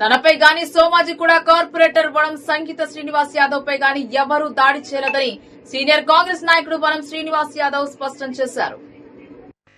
తనపై గాని సోమాజిగూడ కార్పొరేటర్ వనం సంగీత శ్రీనివాస్ యాదవ్ పై గాని ఎవరూ దాడి చేయలేదని సీనియర్ కాంగ్రెస్ నాయకుడు వనం శ్రీనివాస్ యాదవ్ స్పష్టం చేశారు.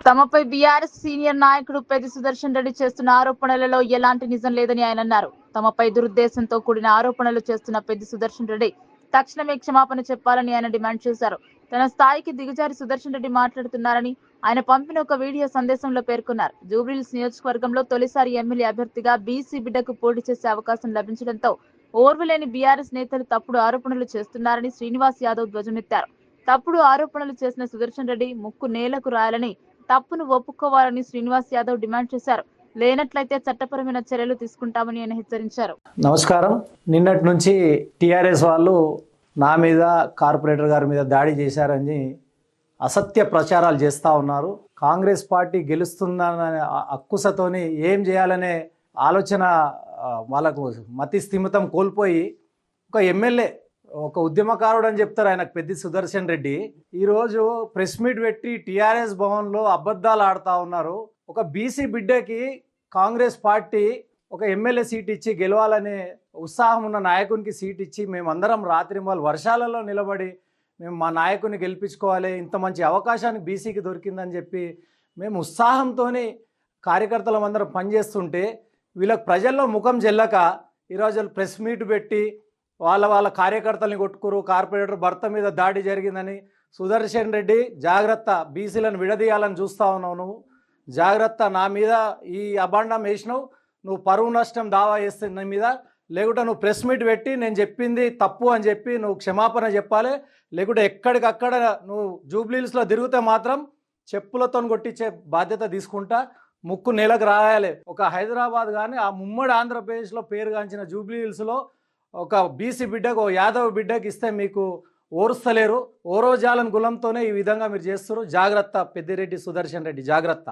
తమపై బీఆర్ఎస్ సీనియర్ నాయకుడు పెద్ది సుదర్శన్ రెడ్డి చేస్తున్న ఆరోపణలలో ఎలాంటి నిజం లేదని ఆయన అన్నారు. తమపై దురుద్దేశంతో కూడిన ఆరోపణలు చేస్తున్న పెద్ది సుదర్శన్ రెడ్డి తక్షణమే క్షమాపణ చెప్పాలని ఆయన డిమాండ్ చేశారు. తన స్థాయికి దిగజారి సుదర్శన్ రెడ్డి మాట్లాడుతున్నారని ఆయన పంపిన ఒక వీడియో సందేశంలో పేర్కొన్నారు. జూబ్లీహిల్స్ నియోజకవర్గంలో తొలిసారి ఎమ్మెల్యే అభ్యర్థిగా బీసీ బిడ్డకు పోటీ చేసే అవకాశం లభించడంతో ఓర్వలేని బీఆర్ఎస్ నేతలు తప్పుడు ఆరోపణలు చేస్తున్నారని శ్రీనివాస్ యాదవ్ ధ్వజమెత్తారు. తప్పుడు ఆరోపణలు చేసిన సుదర్శన్ రెడ్డి ముక్కు నేలకు రాయాలని తప్పును ఒప్పుకోవాలని శ్రీనివాస్ యాదవ్ డిమాండ్ చేశారు. లేనట్లయితే చట్టపరమైన చర్యలు తీసుకుంటామని ఆయన హెచ్చరించారు. నమస్కారం. నిన్నటి నుంచి టిఆర్ఎస్ వాళ్ళు నా మీద కార్పొరేటర్ గారి మీద దాడి చేశారని అసత్య ప్రచారాలు చేస్తూ ఉన్నారు. కాంగ్రెస్ పార్టీ గెలుస్తుందనే అక్కుసతోని ఏం చేయాలనే ఆలోచన వాళ్ళకు మతి స్థిమితం కోల్పోయి ఒక ఎమ్మెల్యే ఒక ఉద్యమకారుడు అని చెప్తారు ఆయనకు పెద్ద సుదర్శన్ రెడ్డి. ఈరోజు ప్రెస్ మీట్ పెట్టి టీఆర్ఎస్ భవన్లో అబద్ధాలు ఆడుతూ ఉన్నారు. ఒక బీసీ బిడ్డకి కాంగ్రెస్ పార్టీ ఒక ఎమ్మెల్యే సీట్ ఇచ్చి గెలవాలనే ఉత్సాహం ఉన్న నాయకునికి సీట్ ఇచ్చి మేమందరం రాత్రి వాళ్ళు వర్షాలలో నిలబడి మేము మా నాయకుని గెలిపించుకోవాలి ఇంత మంచి అవకాశాన్ని బీసీకి దొరికిందని చెప్పి మేము ఉత్సాహంతోని కార్యకర్తలం అందరం పనిచేస్తుంటే వీళ్ళకి ప్రజల్లో ముఖం చెల్లక ఈరోజు ప్రెస్ మీట్ పెట్టి వాళ్ళ వాళ్ళ కార్యకర్తల్ని కొట్టుకురు కార్పొరేటర్ భర్త మీద దాడి జరిగిందని సుదర్శన్ రెడ్డి జాగ్రత్త బీసీలను విడదీయాలని చూస్తా ఉన్నావు నువ్వు. జాగ్రత్త నా మీద ఈ అభాండం వేసినావు. నువ్వు పరువు నష్టం దావా చేస్తే నీ మీద లేకుంటే నువ్వు ప్రెస్ మీట్ పెట్టి నేను చెప్పింది తప్పు అని చెప్పి నువ్వు క్షమాపణ చెప్పాలి. లేకుంటే ఎక్కడికక్కడ నువ్వు జూబ్లీస్లో తిరిగితే మాత్రం చెప్పులతో కొట్టించే బాధ్యత తీసుకుంటా. ముక్కు నెలకు రాయాలి. ఒక హైదరాబాద్ కానీ ఆ ముమ్మడి ఆంధ్రప్రదేశ్లో పేరుగాంచిన జూబ్లీ హిల్స్లో ఒక బీసీ బిడ్డకు ఓ యాదవ్ బిడ్డకి ఇస్తే మీకు ఓరుస్తలేరు. ఓరోజాలను గులంతోనే ఈ విధంగా మీరు చేస్తారు జాగ్రత్త పెద్దిరెడ్డి సుదర్శన్ రెడ్డి జాగ్రత్త.